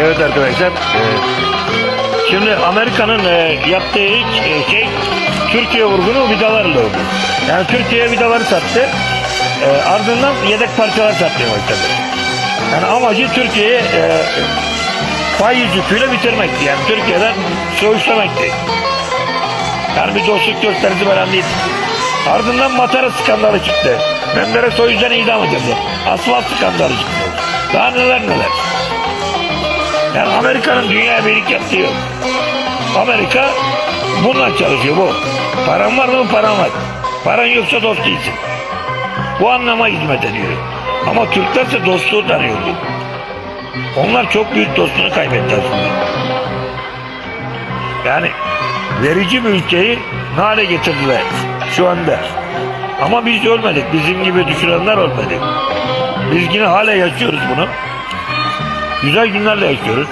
Evet arkadaşlar. e, Şimdi Amerika'nın e, yaptığı e, şey Türkiye vurgunu vidalarla oldu. Yani Türkiye vidaları sattı. Ardından yedek parçalar satmaya başladı. Yani amacı Türkiye'yi faiz yüküyle bitirmekti. Yani Türkiye'den soğuşlamekti. Yani bir dostluk gösterisi falan değil. Ardından Matara skandalı çıktı. Menderes o yüzden idam edildi. Asfalt skandalı çıktı. Daha neler neler. Yani Amerika'nın dünyaya birlik yaptığı yok. Amerika bununla çalışıyor bu. Paran var mı paran var. Paran yoksa dost değilsin. Bu anlama hizmet ediyor. Ama Türklerse dostluğu tanıyordu. Onlar çok büyük dostluğunu kaybetti aslında. Yani verici bir ülkeyi ne getirdiler şu anda. Ama biz ölmedik. Bizim gibi düşünenler ölmedi. Biz yine hala yaşıyoruz bunu. Güzel günlerle yaşıyoruz.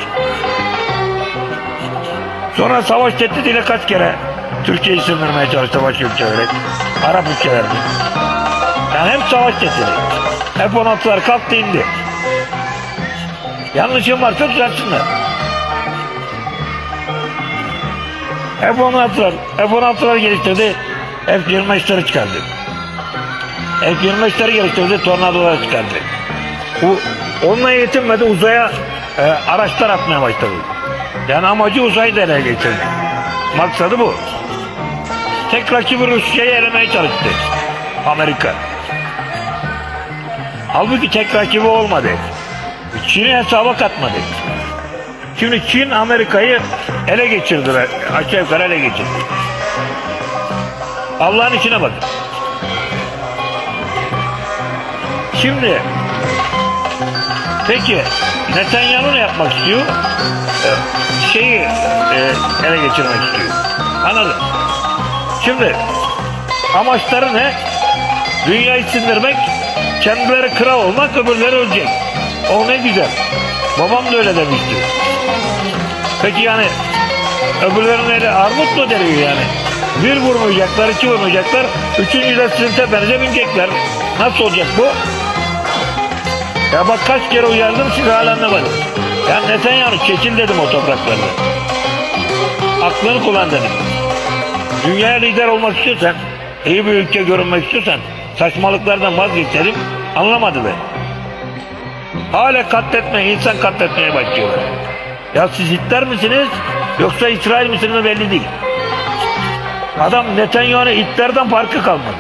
Sonra savaş tehdidiyle kaç kere Türkiye'yi sındırmaya çalıştı başka ülkeler. Arap ülkeler. Yani hep savaş tehdidi. Hep 16'lar kalktı indi. Yanlışım varsa düzeltsinler. F-16'lar, F-16'lar geliştirdi. F-25'leri çıkardı. F-25'leri geliştirdi, tornadoları çıkardı. Bu onunla yetinmedi uzaya e, araçlar atmaya başladı. Yani amacı uzayı da ele geçirdi. Maksadı bu. Tek rakibi Rusya'yı elemeye çalıştı. Amerika. Halbuki tek rakibi olmadı. Çin'i hesaba katmadı. Şimdi Çin Amerika'yı ele geçirdiler. Aşağı yukarı ele geçirdi. Allah'ın içine bakın. Şimdi peki Netanyahu ne yapmak istiyor? Ee, Şeyi e, ele geçirmek istiyor. Anladın? Şimdi amaçları ne? Dünyayı sindirmek, kendileri kral olmak, öbürleri ölecek. O ne güzel. Babam da öyle demişti. Peki yani öbürlerinin eli armut mu deriyor yani? Bir vurmayacaklar, iki vurmayacaklar, üçüncü de sizin tepenize binecekler. Nasıl olacak bu? Ya bak kaç kere uyardım siz hala anlamadınız. Ya Netanyahu çekil dedim o topraklarda. Aklını kullan dedim. Dünyaya lider olmak istiyorsan, iyi bir ülke görünmek istiyorsan saçmalıklardan vazgeç dedim. Anlamadı be. Hala katletmeye, insan katletmeye başlıyorlar. Ya siz Hitler misiniz yoksa İsrail misiniz belli değil. Adam Netanyahu'na Hitler'den farkı kalmadı.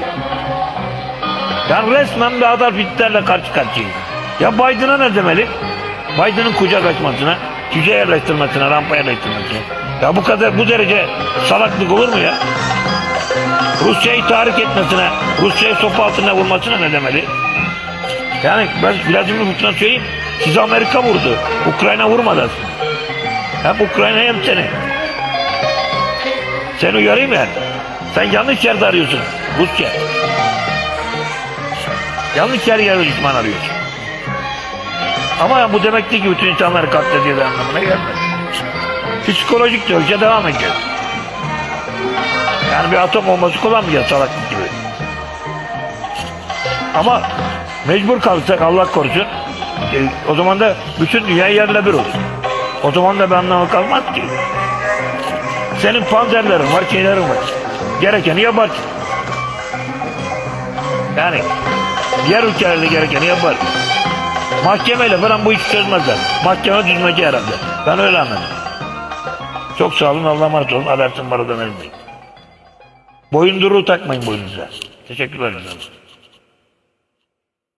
Yani resmen bir Adolf Hitler'le karşı karşıyayız. Ya Biden'a ne demeli? Biden'ın kucak açmasına, cüce yerleştirmesine, rampa yerleştirmesine. Ya bu kadar bu derece salaklık olur mu ya? Rusya'yı tahrik etmesine, Rusya'yı sopa altına vurmasına ne demeli? Yani ben Vladimir Putin'e söyleyeyim, sizi Amerika vurdu. Ukrayna vurmadı aslında. Hem Ukrayna hem seni. Seni uyarayım yani. Sen yanlış yerde arıyorsun Rusya. Yanlış yer yerde düşman arıyorsun. Ama bu demek değil ki bütün insanları katlediyor anlamına gelmez. Psikolojik teoriye devam edeceğiz. Yani bir atom bombası kullanmayacağız salaklık gibi. Ama mecbur kalırsak Allah korusun e, o zaman da bütün dünya yerle bir olur. O zaman da bir anlamı kalmaz ki. Senin panzerlerin var, şeylerin var. Gerekeni yaparsın. Yani diğer ülkelerle gerekeni yapar. Mahkemeyle falan bu işi çözmezler. Mahkeme düzmeci herhalde. Ben öyle anladım. Çok sağ olun. Allah'a emanet olun. Alertin baradan ölmeyin. Boyunduruğu takmayın boynunuza. Teşekkürler. efendim.